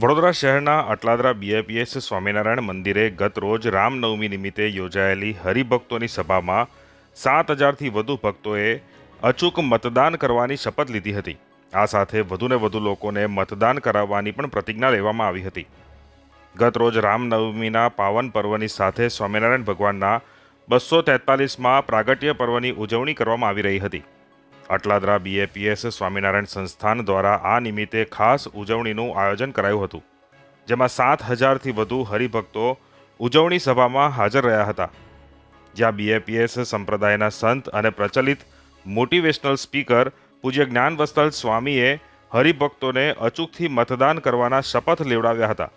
વડોદરા શહેરના અટલાદરા બીએપીએસ સ્વામિનારાયણ મંદિરે ગત રોજ રામનવમી નિમિત્તે યોજાયેલી હરિભક્તોની સભામાં સાત હજારથી વધુ ભક્તોએ અચૂક મતદાન કરવાની શપથ લીધી હતી. આ સાથે વધુને વધુ લોકોને મતદાન કરાવવાની પણ પ્રતિજ્ઞા લેવામાં આવી હતી. ગત રોજ રામનવમીના પાવન પર્વની સાથે સ્વામિનારાયણ ભગવાનના બસો તેતાલીસમાં પ્રાગટ્ય પર્વની ઉજવણી કરવામાં આવી રહી હતી. અટલાદરા બીએપીએસ સ્વામિનારાયણ સંસ્થાન દ્વારા આ નિમિત્તે ખાસ ઉજવણીનું આયોજન કરાયું હતું, જેમાં સાત હજારથી વધુ હરિભક્તો ઉજવણી સભામાં હાજર રહ્યા હતા. જ્યાં બીએપીએસ સંપ્રદાયના સંત અને પ્રચલિત મોટિવેશનલ સ્પીકર પૂજ્ય જ્ઞાનવસ્તલ સ્વામીએ હરિભક્તોને અચૂકથી મતદાન કરવાના શપથ લેવડાવ્યા હતા.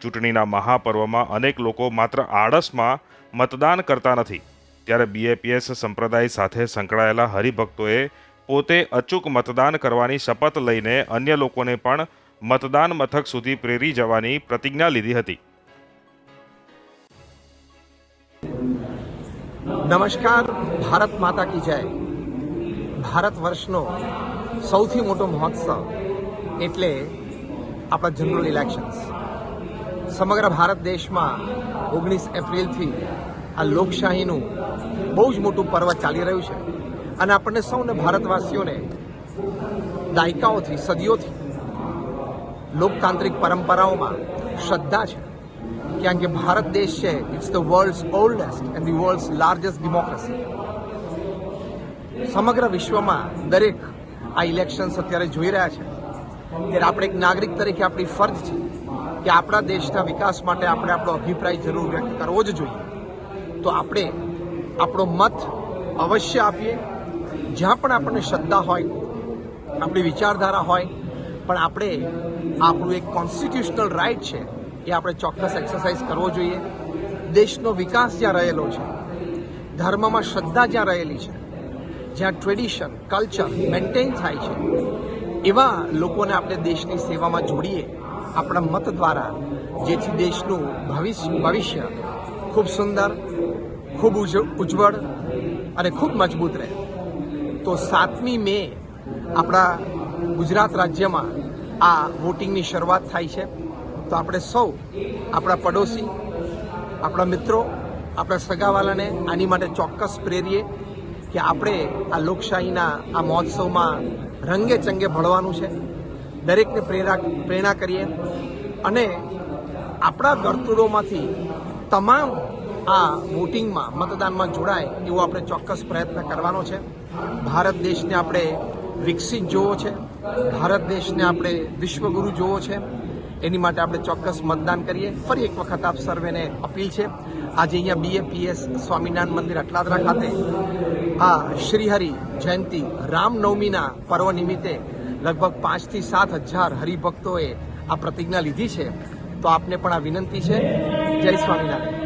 ચૂંટણીના મહાપર્વમાં અનેક લોકો માત્ર આળસમાં મતદાન કરતા નથી. ત્યારે બીએપીએસ સંપ્રદાય સાથે સંકળાયેલા હરિભક્તોએ પોતે અચૂક મતદાન કરવાની શપથ લઈને અન્ય લોકોને પણ મતદાન મથક સુધી પ્રેરી જવાની પ્રતિજ્ઞા લીધી હતી. નમસ્કાર, ભારત માતા કી જય. ભારત વર્ષનો સૌથી મોટો મહોત્સવ એટલે આપણા જનરલ ઇલેક્શન્સ સમગ્ર ભારત દેશમાં ઓગણીસ એપ્રિલથી આ લોકશાહીનું બહુ જ મોટું પર્વ ચાલી રહ્યું છે. અને આપણને સૌને ભારતવાસીઓને દાયકાઓથી, સદીઓથી લોકતાંત્રિક પરંપરાઓમાં શ્રદ્ધા છે. કારણ કે ભારત દેશ છે it's the world's oldest and the world's largest democracy સમગ્ર વિશ્વમાં દરેક આ ઇલેક્શન્સ અત્યારે જોઈ રહ્યા છે. ત્યારે આપણે એક નાગરિક તરીકે આપણી ફરજ છે કે આપણા દેશના વિકાસ માટે આપણે આપણો અભિપ્રાય જરૂર વ્યક્ત કરવો જ જોઈએ. તો આપણે આપણો મત અવશ્ય આપીએ. જ્યાં પણ આપણને શ્રદ્ધા હોય, આપણી વિચારધારા હોય, પણ આપણે આપણું એક કોન્સ્ટિટ્યુશનલ રાઇટ છે એ આપણે ચોક્કસ એક્સરસાઇઝ કરવો જોઈએ. દેશનો વિકાસ જ્યાં રહેલો છે, ધર્મમાં શ્રદ્ધા જ્યાં રહેલી છે, જ્યાં ટ્રેડિશન કલ્ચર મેન્ટેન થાય છે, એવા લોકોને આપણે દેશની સેવામાં જોડીએ, આપણા મત દ્વારા, જેથી દેશનું ભવિષ્ય ભવિષ્ય ખૂબ સુંદર ખૂબ ઉજ- ઉજ્જવળ અને ખૂબ મજબૂત રહે. તો સાતમી મે આપણા ગુજરાત રાજ્યમાં આ વોટિંગની શરૂઆત થાય છે. તો આપણે સૌ, આપણા પડોશી, આપણા મિત્રો, આપણા સગાવાલાને આની માટે ચોક્કસ પ્રેરીએ કે આપણે આ લોકશાહીના આ મહોત્સવમાં રંગે ચંગે ભળવાનું છે. દરેકને પ્રેરા, પ્રેરણા કરીએ. અને આપણા વર્તુળોમાંથી તમામ આ વોટિંગમાં, મતદાનમાં જોડાય એવો આપણે ચોક્કસ પ્રયત્ન કરવાનો છે. ભારત દેશને આપણે વિકસિત જોવો છે. ભારત દેશને આપણે વિશ્વગુરુ જોવો છે. એની માટે આપણે ચોક્કસ મતદાન કરીએ. ફરી એક વખત આપ સર્વેને અપીલ છે. આજે અહીંયા બીએપીએસ સ્વામિનારાયણ મંદિર અટલાદરા ખાતે આ શ્રીહરિ જયંતિ રામનવમીના પર્વ નિમિત્તે લગભગ પાંચથી સાત હજાર હરિભક્તોએ આ પ્રતિજ્ઞા લીધી છે. તો આપને પણ આ વિનંતી છે. જય સ્વામિનારાયણ.